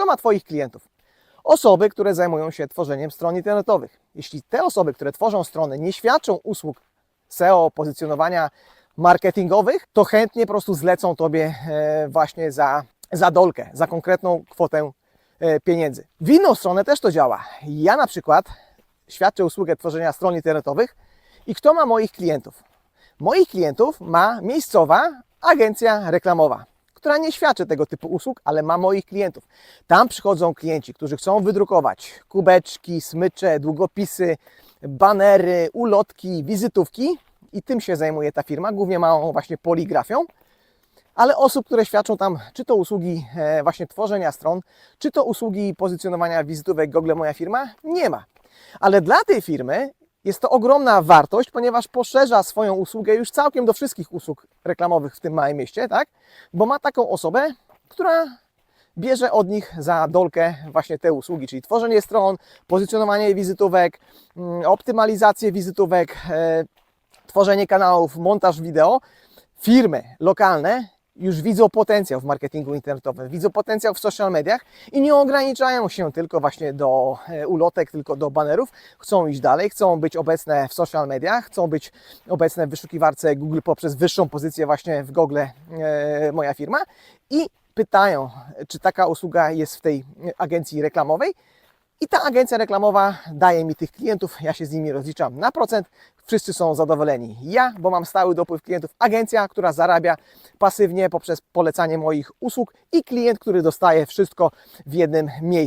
Kto ma Twoich klientów? Osoby, które zajmują się tworzeniem stron internetowych. Jeśli te osoby, które tworzą strony, nie świadczą usług SEO, pozycjonowania marketingowych, to chętnie po prostu zlecą Tobie e, właśnie za, za dolkę, za konkretną kwotę e, pieniędzy. W inną stronę też to działa. Ja na przykład świadczę usługę tworzenia stron internetowych i kto ma moich klientów? Moich klientów ma miejscowa agencja reklamowa, która nie świadczy tego typu usług, ale ma moich klientów. Tam przychodzą klienci, którzy chcą wydrukować kubeczki, smycze, długopisy, banery, ulotki, wizytówki i tym się zajmuje ta firma, głównie małą właśnie poligrafią. Ale osób, które świadczą tam, czy to usługi e, właśnie tworzenia stron, czy to usługi pozycjonowania wizytówek Google Moja Firma, nie ma. Ale dla tej firmy jest to ogromna wartość, ponieważ poszerza swoją usługę już całkiem do wszystkich usług reklamowych w tym małym mieście, tak? Bo ma taką osobę, która bierze od nich za dolkę właśnie te usługi, czyli tworzenie stron, pozycjonowanie wizytówek, mm, optymalizację wizytówek, e, tworzenie kanałów, montaż wideo. Firmy lokalne już widzą potencjał w marketingu internetowym, widzą potencjał w social mediach i nie ograniczają się tylko właśnie do e, ulotek, tylko do banerów. Chcą iść dalej, chcą być obecne w social mediach, chcą być obecne w wyszukiwarce Google poprzez wyższą pozycję właśnie w Google e, moja firma i pytają, czy taka usługa jest w tej agencji reklamowej. I ta agencja reklamowa daje mi tych klientów, ja się z nimi rozliczam na procent, wszyscy są zadowoleni. Ja, bo mam stały dopływ klientów, agencja, która zarabia pasywnie poprzez polecanie moich usług i klient, który dostaje wszystko w jednym miejscu.